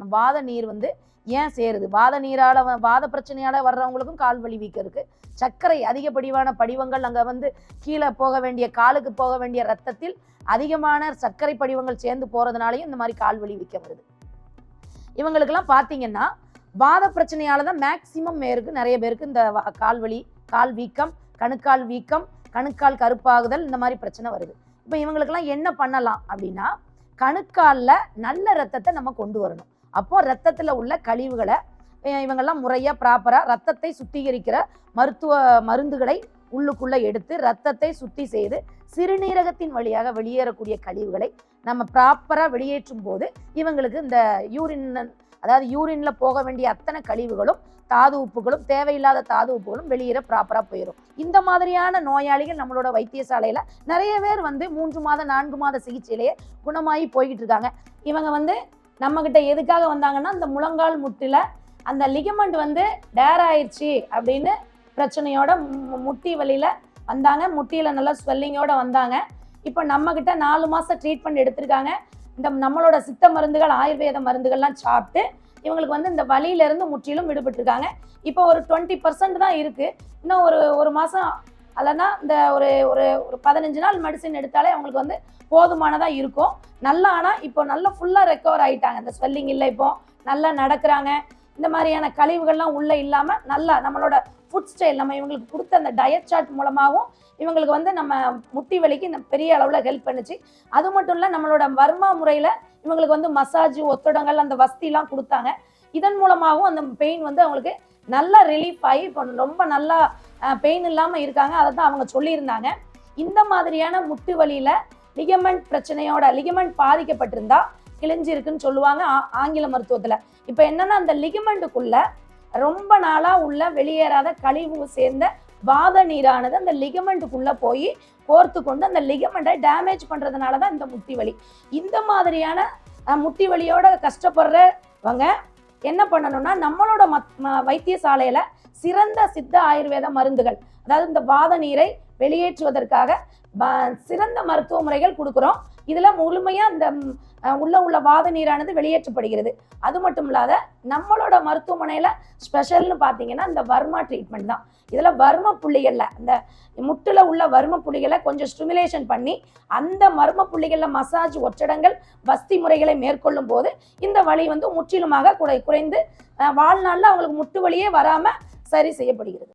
வாத நீர் வந்து ஏன் சேருது? வாத நீரால வ- வாத பிரச்சனையால வர்றவங்களுக்கும் கால் வலி வீக்கம் இருக்கு சர்க்கரை அதிகப்படிவான படிவங்கள் அங்க வந்து கீழே போக வேண்டிய காலுக்கு போக வேண்டிய ரத்தத்தில் அதிகமான சர்க்கரை படிவங்கள் சேர்ந்து போறதுனாலயும் இந்த மாதிரி கால் வலி வீக்கம் வருது. இவங்களுக்கெல்லாம் பார்த்தீங்கன்னா வாத பிரச்சனையால தான் மேக்சிமம் பேருக்கு நிறைய பேருக்கு இந்த வ- கால் வலி கால் வீக்கம் கணுக்கால் வீக்கம் கணுக்கால் கருப்பாகுதல் இந்த மாதிரி பிரச்சனை வருது. இப்போ இவங்களுக்கெல்லாம் என்ன பண்ணலாம் அப்படின்னா கணுக்கால்ல நல்ல ரத்தத்தை நம்ம கொண்டு வரணும். அப்போ ரத்தத்தில் உள்ள கழிவுகளை இவங்கெல்லாம் முறையாக ப்ராப்பராக ரத்தத்தை சுத்திகரிக்கிற மருத்துவ மருந்துகளை உள்ளுக்குள்ளே எடுத்து ரத்தத்தை சுத்தி செய்து சிறுநீரகத்தின் வழியாக வெளியேறக்கூடிய கழிவுகளை நம்ம ப்ராப்பராக வெளியேற்றும் போது இவங்களுக்கு இந்த யூரின் அதாவது யூரின்ல போக வேண்டிய அத்தனை கழிவுகளும் தாது உப்புகளும் தேவையில்லாத தாது உப்புகளும் வெளியேற ப்ராப்பராக போயிடும் இந்த மாதிரியான நோயாளிகள் நம்மளோட வைத்தியசாலையில் நிறைய பேர் வந்து மூன்று மாத நான்கு மாத சிகிச்சையிலேயே குணமாகி போய்கிட்டு இருக்காங்க. இவங்க வந்து நம்மக்கிட்ட எதுக்காக வந்தாங்கன்னா அந்த முழங்கால் முட்டில் அந்த லிகமெண்ட் வந்து டேர் ஆயிடுச்சு அப்படின்னு பிரச்சனையோட மு- முட்டி வலியில் வந்தாங்க. முட்டியில் நல்லா ஸ்வெல்லிங்கோட வந்தாங்க. இப்போ நம்மக்கிட்ட நாலு மாதம் ட்ரீட்மெண்ட் எடுத்திருக்காங்க. இந்த நம்மளோட சித்த மருந்துகள் ஆயுர்வேத மருந்துகள்லாம் சாப்பிட்டு இவங்களுக்கு வந்து இந்த வலியிலேருந்து முற்றிலும் விடுபட்டிருக்காங்க. இப்போ ஒரு டுவெண்ட்டி பர்சன்ட் தான் இருக்குது இன்னும் ஒரு ஒரு மாதம் அல்லனா இந்த ஒரு ஒரு ஒரு பதினஞ்சு நாள் மெடிசின் எடுத்தாலே அவங்களுக்கு வந்து போதுமானதாக இருக்கும். நல்லா ஆனால் இப்போ நல்லா ஃபுல்லாக ரெக்கவர் ஆகிட்டாங்க இந்த ஸ்வெல்லிங் இல்லை இப்போ. நல்லா நடக்கிறாங்க. இந்த மாதிரியான கழிவுகள்லாம் உள்ளே இல்லாமல் நல்லா நம்மளோட ஃபுட் ஸ்டைல் நம்ம இவங்களுக்கு கொடுத்த அந்த டயட் சார்ட் மூலமாகவும் இவங்களுக்கு வந்து நம்ம முட்டி வலிக்கு இந்த பெரிய அளவில் ஹெல்ப் பண்ணுச்சு. அது மட்டும் இல்லை நம்மளோட வர்மா முறையில் இவங்களுக்கு வந்து மசாஜ் ஒத்தடங்கள் அந்த வசதிலாம் கொடுத்தாங்க. இதன் மூலமாகவும் அந்த பெயின் வந்து அவங்களுக்கு நல்லா ரிலீஃப் ஆகி இப்போ ரொம்ப நல்லா பெயின் இல்லாமல் இருக்காங்க. அதை தான் அவங்க சொல்லியிருந்தாங்க. இந்த மாதிரியான முட்டு வலியில் லிகமெண்ட் பிரச்சனையோட லிகமெண்ட் பாதிக்கப்பட்டிருந்தா கிழிஞ்சிருக்குன்னு சொல்லுவாங்க ஆ- ஆங்கில மருத்துவத்தில். இப்போ என்னென்னா அந்த லிகமெண்ட்டுக்குள்ள ரொம்ப நாளாக உள்ள வெளியேறாத கழிவு சேர்ந்த வாத நீரானது அந்த லிகமெண்ட்டுக்குள்ளே போய் கோர்த்து கொண்டு அந்த லிகமெண்ட்டை டேமேஜ் பண்ணுறதுனால தான் இந்த முட்டி வலி. இந்த மாதிரியான முட்டி வலியோட கஷ்டப்படுறவங்க என்ன பண்ணணும்னா நம்மளோட மத் வைத்தியசாலையில வைத்தியசாலையில் சிறந்த சித்த ஆயுர்வேத மருந்துகள் அதாவது இந்த வாத நீரை வெளியேற்றுவதற்காக ப- சிறந்த மருத்துவ முறைகள் கொடுக்குறோம். இதில் முழுமையாக அந்த உள்ள உள்ள வாத நீரானது வெளியேற்றப்படுகிறது. அது மட்டும் இல்லாத நம்மளோட மருத்துவமனையில் ஸ்பெஷல்னு பார்த்தீங்கன்னா இந்த வர்மா ட்ரீட்மெண்ட் தான். இதில் வர்ம புள்ளிகளில் இந்த முட்டில் உள்ள வர்ம புள்ளிகளை கொஞ்சம் ஸ்டிமுலேஷன் பண்ணி அந்த மர்ம புள்ளிகளில் மசாஜ் ஒற்றடங்கள் வஸ்தி முறைகளை மேற்கொள்ளும் போது இந்த வலி வந்து முற்றிலுமாக குறை குறைந்து வாழ்நாளில் அவங்களுக்கு முட்டு வலியே வராமல் சரி செய்யப்படுகிறது.